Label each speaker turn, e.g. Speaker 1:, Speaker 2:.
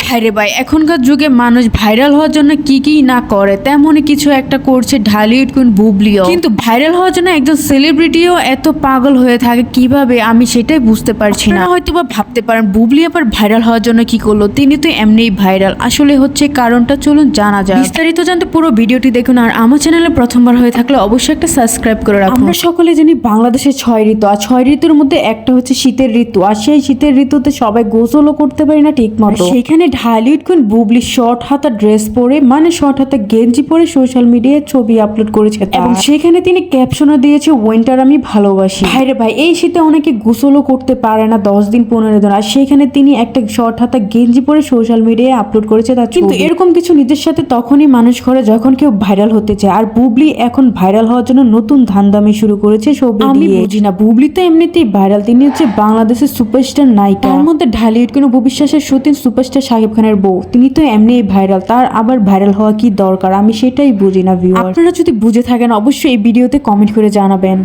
Speaker 1: ভাইরে ভাই এখনকার যুগে মানুষ ভাইরাল হওয়ার জন্য কি কি না করে তেমনই কিছু একটা করছে ঢালিউড কুইন বুবলিও। কিন্তু ভাইরাল হওয়ার জন্য একজন সেলিব্রিটিও এত পাগল হয়ে থাকে কীভাবে? আমি সেটাই বুঝতে পারছি না। হয়তো বা ভাবতে পারেন বুবলি আবার ভাইরাল হওয়ার জন্য কি করল? তিনি তো এমনিই ভাইরাল। আসলে হচ্ছে কারণটা চলুন জানা যায় বিস্তারিত জানতে পুরো ভিডিওটি দেখুন আর আমার চ্যানেলে প্রথমবার হয়ে থাকলে অবশ্যই একটা সাবস্ক্রাইব করে রাখুন। আমরা সকলে জানি বাংলাদেশের ছয় ঋতু আর ছয় ঋতুর মধ্যে একটা হচ্ছে শীতের ঋতু আর সেই শীতের ঋতুতে সবাই গোসলও করতে পারি না ঠিক মতো সেখানে ঢালিউড কোন বুবলি শর্ট হাতা ড্রেস পরে মানে শর্ট হাতা গেঞ্জি পরে সোশ্যাল মিডিয়ায় ছবি আপলোড করেছে এবং সেখানে তিনি ক্যাপশনও দিয়েছে উইন্টার আমি ভালোবাসি। ভাইরে ভাই এই শীতে অনেকে গোসলও করতে পারে না দশ দিন পনেরো দিন। আর সেখানে তিনি একটা শর্ট হাতা গেঞ্জি পরে সোশ্যাল মিডিয়ায় আপলোড করেছে তার কিন্তু এরকম কিছু নিজের সাথে তখনই মানুষ করে যখন কেউ ভাইরাল হতে চায়। আর বুবলি এখন ভাইরাল হওয়ার জন্য নতুন ধান্দামি শুরু করেছে ছবি আমি বুঝি না বুবলি তো এমনিতেই ভাইরাল। তিনি হচ্ছে বাংলাদেশের সুপারস্টার নায়িকা। তার মধ্যে ঢালিউড কোনো বিশ্বাসের সতীন সুপারস্টার শাকিব খানের বউ। তিনি তো এমনি ভাইরাল তার আবার ভাইরাল হওয়া কি দরকার? আমি সেটাই বুঝি না ভিউ আপনারা যদি বুঝে থাকেন, অবশ্যই এই ভিডিওতে কমেন্ট করে জানাবেন।